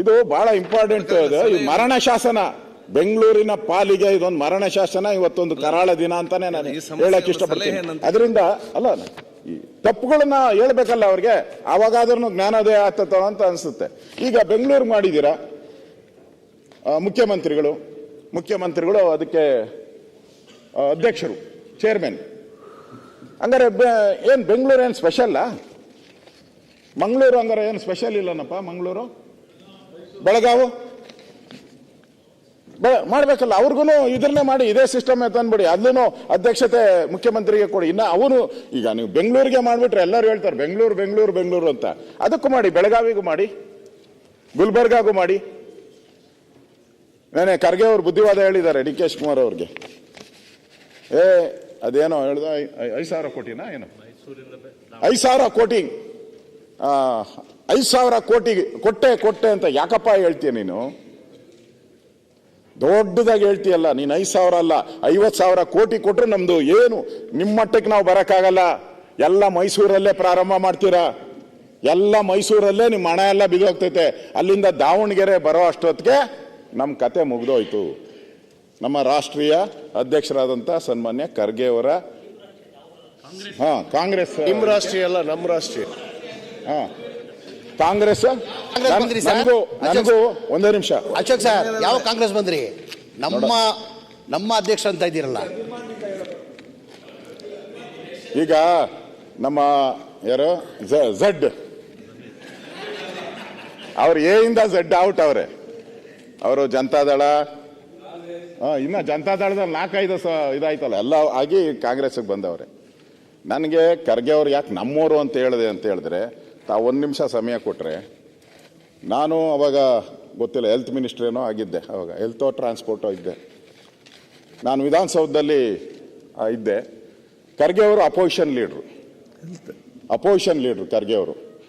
ಇದು ಬಹಳ ಇಂಪಾರ್ಟೆಂಟ್ ಇದು. ಮರಣ ಶಾಸನ ಬೆಂಗಳೂರಿನ ಪಾಲಿಗೆ ಇದೊಂದು ಮರಣ ಶಾಸನ ಇವತ್ತೊಂದು ಕರಾಳ ದಿನ ಅಂತಾನೆ ನಾನು ಹೇಳಕ್ ಇಷ್ಟಪಡ್ತೀನಿ. ಅದರಿಂದ ಅಲ್ಲ ಈ ತಪ್ಪುಗಳನ್ನ ಹೇಳ್ಬೇಕಲ್ಲ ಅವ್ರಿಗೆ ಅವಾಗಾದ್ರೂ ಜ್ಞಾನೋದಯ ಆಗ್ತದ ಅಂತ ಅನ್ಸುತ್ತೆ. ಈಗ ಬೆಂಗಳೂರು ಮಾಡಿದ್ದೀರಾ? ಮುಖ್ಯಮಂತ್ರಿಗಳು ಮುಖ್ಯಮಂತ್ರಿಗಳು ಅದಕ್ಕೆ ಅಧ್ಯಕ್ಷರು ಚೇರ್ಮನ್ ಹಂಗಾರೆ ಏನು ಏನ್ ಬೆಂಗಳೂರು ಏನು ಸ್ಪೆಷಲ್ಲ ಮಂಗಳೂರು ಹಂಗಾರೆ ಏನು ಸ್ಪೆಷಲ್ ಇಲ್ಲನಪ್ಪ ಮಂಗಳೂರು? ಬೆಳಗಾವು? ಮಾಡಬೇಕಲ್ಲ ಅವ್ರಿಗೂ ಇದನ್ನೇ ಮಾಡಿ ಇದೇ ಸಿಸ್ಟಮ್ ತಂದ್ಬಿಡಿ. ಅಲ್ಲೂ ಅಧ್ಯಕ್ಷತೆ ಮುಖ್ಯಮಂತ್ರಿಗೆ ಕೊಡಿ. ಇನ್ನ ಅವನು, ಈಗ ನೀವು ಬೆಂಗಳೂರಿಗೆ ಮಾಡ್ಬಿಟ್ರೆ ಎಲ್ಲರೂ ಹೇಳ್ತಾರೆ, ಬೆಂಗಳೂರು ಬೆಂಗಳೂರು ಬೆಂಗಳೂರು ಅಂತ. ಅದಕ್ಕೂ ಮಾಡಿ, ಬೆಳಗಾವಿಗೂ ಮಾಡಿ, ಗುಲ್ಬರ್ಗಾಗೂ ಮಾಡಿ. ನಾನೇ ಖರ್ಗೆ ಅವರು ಬುದ್ಧಿವಾದ ಹೇಳಿದ್ದಾರೆ, ಡಿ ಕೆ ಶಿವಕುಮಾರ್ ಅವ್ರಿಗೆ. ಏ, ಅದೇನೋ ಹೇಳ್ದ ಐದು ಸಾವಿರ ಕೋಟಿನಾ ಏನು? ಐದು ಸಾವಿರ ಕೋಟಿ. ಐದು ಸಾವಿರ ಕೋಟಿ ಕೊಟ್ಟೆ ಕೊಟ್ಟೆ ಅಂತ ಯಾಕಪ್ಪ ಹೇಳ್ತೀಯ ನೀನು? ದೊಡ್ಡದಾಗಿ ಹೇಳ್ತೀಯಲ್ಲ ನೀನು ಐದು ಸಾವಿರ ಅಲ್ಲ ಐವತ್ತು ಸಾವಿರ ಕೋಟಿ ಕೊಟ್ಟರೆ ನಮ್ಮದು ಏನು? ನಿಮ್ಮ ಮಟ್ಟಕ್ಕೆ ನಾವು ಬರೋಕ್ಕಾಗಲ್ಲ. ಎಲ್ಲ ಮೈಸೂರಲ್ಲೇ ಪ್ರಾರಂಭ ಮಾಡ್ತೀರಾ? ಎಲ್ಲ ಮೈಸೂರಲ್ಲೇ ನಿಮ್ಮ ಹಣ ಎಲ್ಲ ಬಿದ್ದೋಗ್ತೈತೆ. ಅಲ್ಲಿಂದ ದಾವಣಗೆರೆ ಬರೋ ಅಷ್ಟೊತ್ತಿಗೆ ನಮ್ಮ ಕತೆ ಮುಗ್ದೋಯ್ತು. ನಮ್ಮ ರಾಷ್ಟ್ರೀಯ ಅಧ್ಯಕ್ಷರಾದಂಥ ಸನ್ಮಾನ್ಯ ಖರ್ಗೆ ಅವರ ಹಾಂ ಕಾಂಗ್ರೆಸ್ ನಿಮ್ಮ ರಾಷ್ಟ್ರೀಯ ಅಲ್ಲ ನಮ್ಮ ರಾಷ್ಟ್ರೀಯ. ಹಾ. ಕಾಂಗ್ರೆಸ್ ಕಾಂಗ್ರೆಸ್ ಬಂದ್ರಿ ಸರ್? ನನಗೂ ನನಗೂ ಒಂದೇ ನಿಮಿಷ. ಅಶೋಕ್ ಸರ್ ಯಾವ ಕಾಂಗ್ರೆಸ್ ಬಂದ್ರಿ? ನಮ್ಮ ನಮ್ಮ ಅಧ್ಯಕ್ಷ ಅಂತ ಇದ್ದೀರಲ್ಲ. ಈಗ ನಮ್ಮ ಯಾರು? ಝಡ್ ಅವ್ರು ಎ ಇಂದ ಝಡ್ ಔಟ್ ಅವ್ರೆ. ಅವರು ಜನತಾದಳ ಇನ್ನ ಜನತಾದಳದಲ್ಲಿ ನಾಲ್ಕೈದು ಸ ಇದಾಯ್ತಲ್ಲ ಎಲ್ಲ ಆಗಿ ಕಾಂಗ್ರೆಸ್ಗೆ ಬಂದವ್ರೆ. ನನಗೆ ಖರ್ಗೆ ಅವ್ರು ಯಾಕೆ ನಮ್ಮೋರು ಅಂತ ಹೇಳಿದೆ ಅಂತ ಹೇಳಿದ್ರೆ ತಾವು ಒಂದು ನಿಮಿಷ ಸಮಯ ಕೊಟ್ಟರೆ ನಾನು ಅವಾಗ ಗೊತ್ತಿಲ್ಲ ಹೆಲ್ತ್ ಮಿನಿಸ್ಟ್ರೇನೋ ಆಗಿದ್ದೆ ಅವಾಗ ಹೆಲ್ತೋ ಟ್ರಾನ್ಸ್ಪೋರ್ಟೋ ಇದ್ದೆ. ನಾನು ವಿಧಾನಸೌಧದಲ್ಲಿ ಇದ್ದೆ. ಖರ್ಗೆ ಅವರು ಅಪೋಸಿಷನ್ ಲೀಡ್ರು ಅಪೋಸಿಷನ್ ಲೀಡ್ರು ಖರ್ಗೆ ಅವರು.